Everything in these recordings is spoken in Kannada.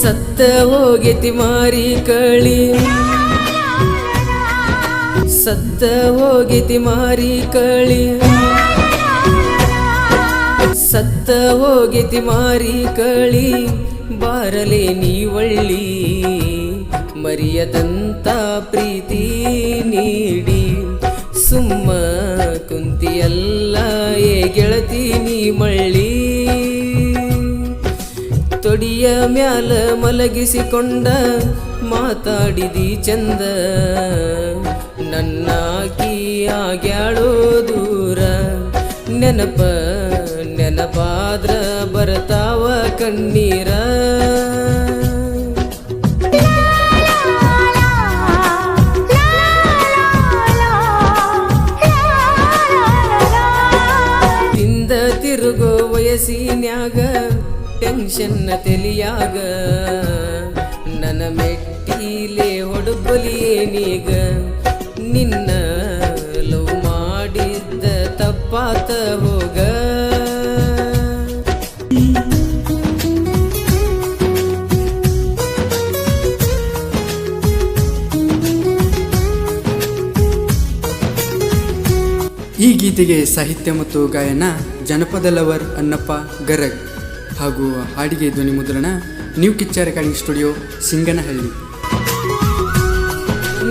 ಸತ್ತ ಹೋಗೆತಿ ಮಾರಿ ಕಳಿ. ಸತ್ತ ಹೋಗಿತಿ ಮಾರಿ ಕಳಿ. ಸತ್ತ ಹೋಗಿತಿ ಮಾರಿ ಕಳಿ. ಬಾರಲೆ ನೀವಳ್ಳಿ ಮರಿಯದಂತ ಪ್ರೀತಿ ನೀಡಿ. ಸುಮ್ಮ ಕುಂತಿಯಲ್ಲ ಏ ಗೆಳತಿ ನೀ ಮಳ್ಳಿ. ತೊಡಿಯ ಮ್ಯಾಲ ಮಲಗಿಸಿಕೊಂಡ ಮಾತಾಡಿದಿ ಚಂದ. ನನ್ನ ಕಿಯಾಗ್ಯಾಳು ದೂರ. ನೆನಪ ನೆನಪಾದ್ರ ಬರ್ತಾವ ಕಣ್ಣೀರ. ತಿಂದ ತಿರುಗೋ ವಯಸ್ಸಿನ್ಯಾಗ ಟೆನ್ಷನ್ನ ತೆಲಿಯಾಗ. ನನ್ನ ಮೆಟ್ಟಿಲೆ ಹೊಡಬಲಿಯೇನೀಗ ನಿನ್ನ ಲವ್ ಮಾಡಿದ್ದ ತಪ್ಪಾತ ಹೋಗ. ಈ ಗೀತೆಗೆ ಸಾಹಿತ್ಯ ಮತ್ತು ಗಾಯನ ಜನಪದ ಲವರ್ ಅನ್ನಪ್ಪ ಗರಗ್ ಹಾಗೂ ಹಾಡಿಗೆ ಧ್ವನಿ ಮುದ್ರಣ new Kichcha recording studio Singanahalli.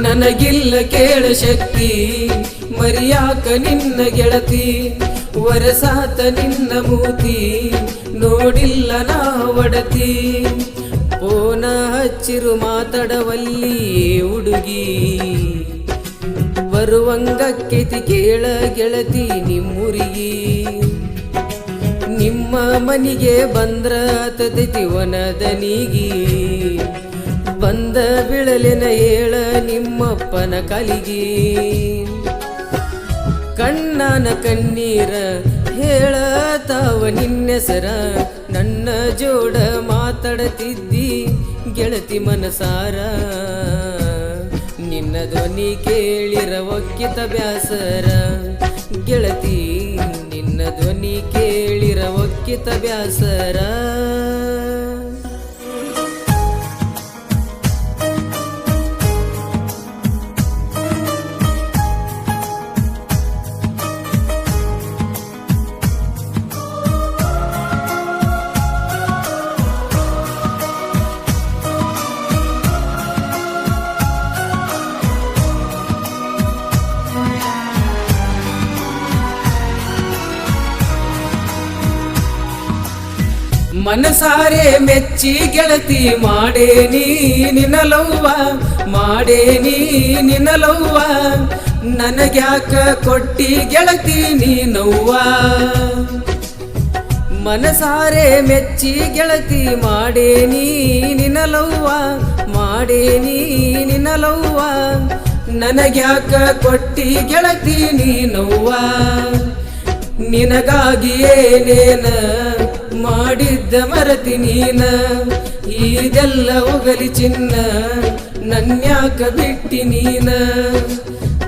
ನನಗಿಲ್ಲ ಕೇಳ ಶಕ್ತಿ, ಮರಿಯಾಕ ನಿನ್ನ ಗೆಳತಿ, ವರಸಾತ ನಿನ್ನ ಮೂತಿ, ನೋಡಿಲ್ಲ ನಾ ಒಡತಿ. ಪೋನ ಹಚ್ಚಿರು ಮಾತಾಡವಲ್ಲಿ ಹುಡುಗಿ ಬರುವಂಗಕ್ಕೆತಿ ಕೇಳ ಗೆಳತಿ ನಿಮ್ಮುರಿಗಿ. ನಿಮ್ಮ ಮನಿಗೆ ಬಂದ್ರ ತದತಿ ವನದನಿಗಿ ಬಂದ ಬಿಳಲಿನ ಏಳ ನಿಮ್ಮಪ್ಪನ ಕಲಿಗಿ. ಕಣ್ಣನ ಕಣ್ಣೀರ ಹೇಳತಾವ ನಿನ್ನೆಸರ, ನನ್ನ ಜೋಡ ಮಾತಾಡತಿದ್ದಿ ಗೆಳತಿ ಮನಸಾರ. ನಿನ್ನ ಧ್ವನಿ ಕೇಳಿರ ಒಕ್ಕಿತ ಬ್ಯಾಸರ. ಗೆಳತಿ, ನಿನ್ನ ಧ್ವನಿ ಕೇಳಿರ ಒಕ್ಕಿತ ಬ್ಯಾಸರ. ಮನಸಾರೆ ಮೆಚ್ಚಿ ಗೆಳತಿ ಮಾಡೇನಿ ನಿನಲವ್ವ ಮಾಡೇನಿ ನಿನಲವ್ವ ನನಗ್ಯಾಕ ಕೊಟ್ಟಿ ಗೆಳತಿ ನೀನವ್ವ ಮನಸಾರೆ ಮೆಚ್ಚಿ ಗೆಳತಿ ಮಾಡೇನಿ ನಿನಲವ್ವ ಮಾಡೇನಿ ನಿನಲವ್ವ ನನಗ್ಯಾಕ ಕೊಟ್ಟಿ ಗೆಳತಿ ನೀನವ್ವ ನಿನಗಾಗಿ ಏನೇನ ಮಾಡಿದ್ದ ಮರತಿ ನೀನ ಈಗೆಲ್ಲ ಒಗಲಿ ಚಿನ್ನ, ನನ್ಯಾಕ ಬಿಟ್ಟಿ ನೀನ.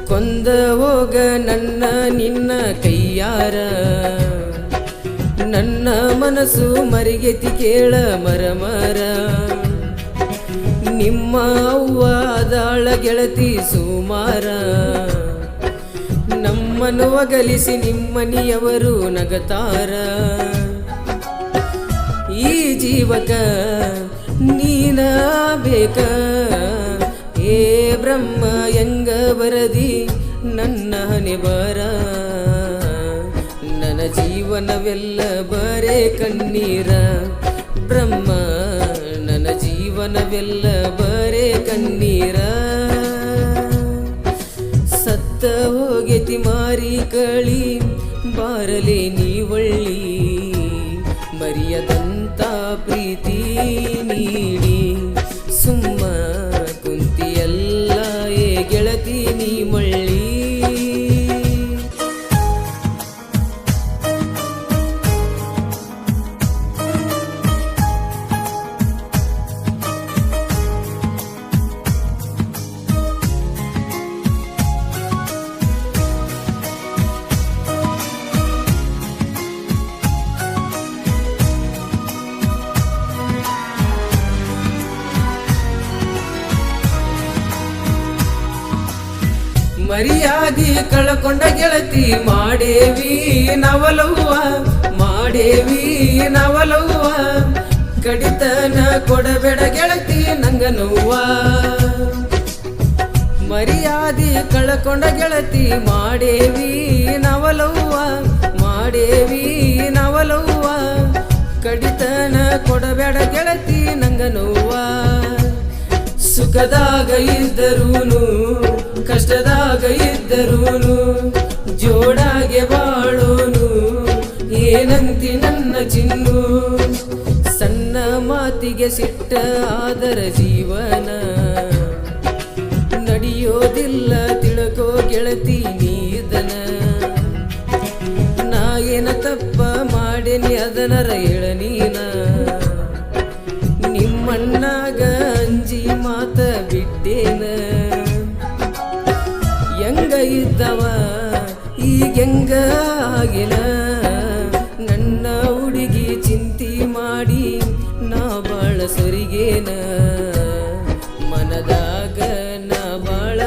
ಕೊಂದ ಹೋಗ ನನ್ನ, ನಿನ್ನ ಕೈಯಾರ. ನನ್ನ ಮನಸ್ಸು ಮರಿಗೆತಿ ಕೇಳ ಮರಮರ. ಮರ ನಿಮ್ಮ ಅವ್ವ ಅದಾಳ ಗೆಳತಿ ಸುಮಾರ. ನಮ್ಮನ್ನು ಒಗಲಿಸಿ ನಿಮ್ಮನಿಯವರು ನಗತಾರ. ಈ ಜೀವಕ ನೀನ ಬೇಕ ಏ ಬ್ರಹ್ಮ ಎಂಗ ಬರದಿ ನನ್ನ ಹಣೆ ನನ್ನ ಜೀವನವೆಲ್ಲ ಬರೇ ಕಣ್ಣೀರ. ಬ್ರಹ್ಮ, ನನ್ನ ಜೀವನವೆಲ್ಲ ಬರೇ ಕಣ್ಣೀರ. ಸತ್ತ ಹೋಗೆತಿ ಮಾರಿ ಕಳಿ, ಬಾರಲೆ ನೀವಳ್ಳಿ ಮರಿಯದಂತ ಪ್ರೀತಿ ನೀಡಿ. ಮರ್ಯಾದಿ ಕಳ್ಕೊಂಡ ಗೆಳತಿ, ಮಾಡೇವಿ ನವಲವ್ವ ಮಾಡೇವಿ ನವಲವ್ವ, ಕಡಿತನ ಕೊಡಬೇಡ ಗೆಳತಿ ನಂಗ ನೋವ್ವ ಮರಿಯಾದಿ ಕಳ್ಕೊಂಡ ಗೆಳತಿ, ಮಾಡೇವಿ ನವಲವ್ವ ಮಾಡೇವಿ ನವಲವ್ವ, ಕಡಿತನ ಕೊಡಬೇಡ ಗೆಳತಿ ನಂಗ ನೋವ್ವ ಸುಖದಾಗ ಇದ್ದರೂನು ಕಷ್ಟದಾಗ ಇದ್ದರೂನು, ಜೋಡಾಗೆ ಬಾಳೋನು, ಏನಂತಿ ನನ್ನ ಚಿನ್ನು? ಸಣ್ಣ ಮಾತಿಗೆ ಸಿಟ್ಟ ಆದರ ಜೀವನ, ನಡೆಯೋದಿಲ್ಲ ತಿಳ್ಕೋ ಗೆಳತಿ ನೀದನ ನಾ ಏನ ತಪ್ಪ ಮಾಡೇನಿ ಅದನರ ಹೇಳ ನೀನ. ನಿಮ್ಮಣ್ಣಾಗ ಅಂಜಿ ಮಾತ ಬಿಟ್ಟೇನ. ಇದ್ದವ ಈಗೆಂಗ ಆಗಿನ ನನ್ನ ಹುಡುಗಿ ಚಿಂತಿ ಮಾಡಿ ನಾ ಬಾಳ ಸರಿಗೇನ? ಮನದಾಗ ನಾ ಬಾಳ